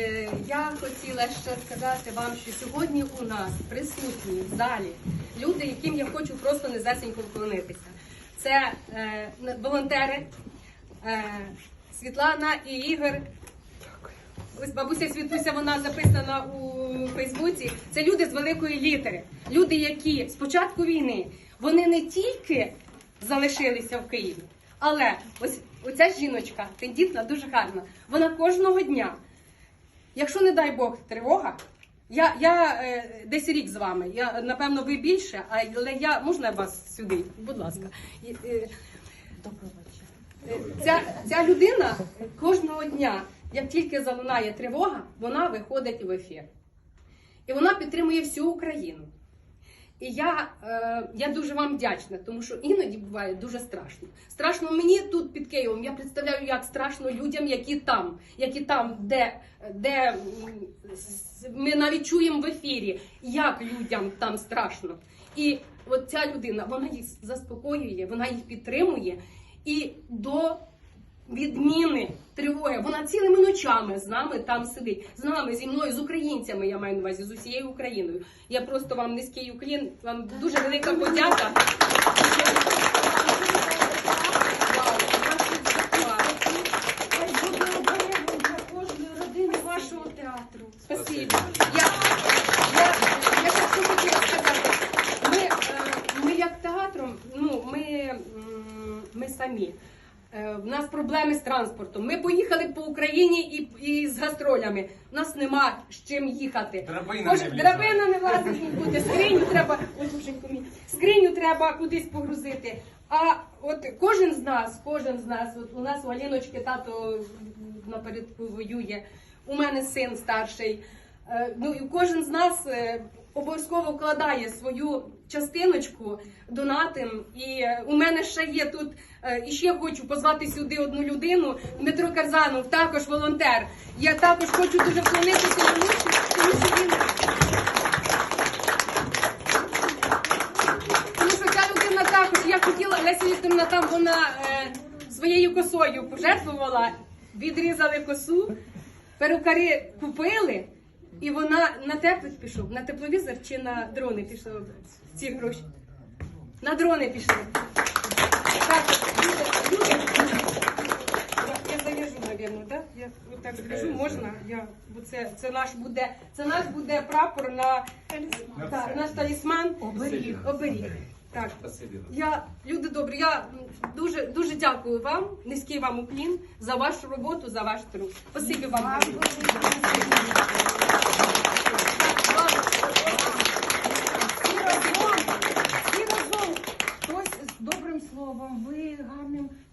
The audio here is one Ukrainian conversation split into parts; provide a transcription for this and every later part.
Е, Я хотіла ще сказати вам, що сьогодні у нас присутні в залі люди, яким я хочу просто незасенько вклонитися. Це е, волонтери е, Світлана і Ігор. Ось бабуся Світуся, вона записана у Фейсбуці. Це люди з великої літери. Люди, які з початку війни вони не тільки залишилися в Києві, але ось оця жіночка, тендітна, дуже гарна. Вона кожного дня, якщо не дай Бог, тривога. Я, я е, десь рік з вами. Я напевно ви більше, але я можна вас сюди? Будь ласка. Е, Е, Ця, ця людина кожного дня, як тільки залунає тривога, вона виходить в ефір. І вона підтримує всю Україну. І я, е, я дуже вам вдячна, тому що іноді буває дуже страшно. Страшно мені тут під Києвом. Я представляю, як страшно людям, які там, які там, де, де ми навіть чуємо в ефірі, як людям там страшно. І от ця людина, вона їх заспокоює, вона їх підтримує. І до відміни тривоги. Вона цілими ночами з нами там сидить. З нами, зі мною, з українцями, я маю на увазі, з усією Україною. Я просто вам низький уклін, вам дуже велика подяка. Спасибо. Ми, е, ми як театром, ну, ми самі. Е, В нас проблеми з транспортом. Ми поїхали по Україні і, і з гастролями. У нас нема з чим їхати. Драбина Кож- не драбина не влазить нікуди. Скриню треба, мій, скриню треба кудись погрузити. А от кожен з нас, кожен з нас, от у нас у Аліночки тато напередку воює. У мене син старший. Е, Ну і кожен з нас е, обов'язково вкладає свою частиночку донатим. І е, у мене ще є тут. е, І ще хочу позвати сюди одну людину. Дмитро Карзанов, також волонтер. Я також хочу дуже вклонитися йому, тому що він. Тому що ця людина також, я хотіла, Леся Вікторівна там вона е, своєю косою пожертвувала, відрізали косу, перукари купили, і вона на теплик пішов, на тепловізор чи на дрони пішов ці гроші. На дрони пішли. Так, люди, люди. Я, я зав'яжу, мабуть, да? Я отак зв'яжу, можна? Я, бо це, це наш буде, це наш буде прапор на, так, наш талісман. Оберіг. Оберіг. Так. Я, люди добрі, я дуже дуже дякую вам, низький вам уклін за вашу роботу, за ваш труд. Спасибі вам. Вам дуже. Всі разом, всі разом. Хтось з добрим словом, ви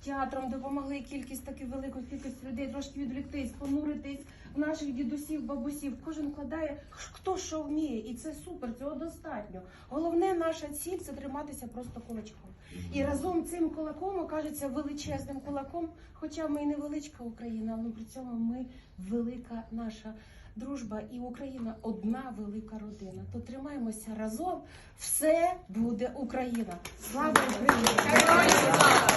театром допомогли кількість таки велику кількість людей трошки відвліктись, понуритись в наших дідусів, бабусів. Кожен вкладає хто що вміє, і це супер, цього достатньо. Головне, наша ціль це триматися просто кулачком. І разом цим кулаком окажеться величезним кулаком. Хоча ми і невеличка Україна, але при цьому ми велика наша дружба і Україна одна велика родина. То тримаємося разом. Все буде Україна. Слава Україні! Героям слава!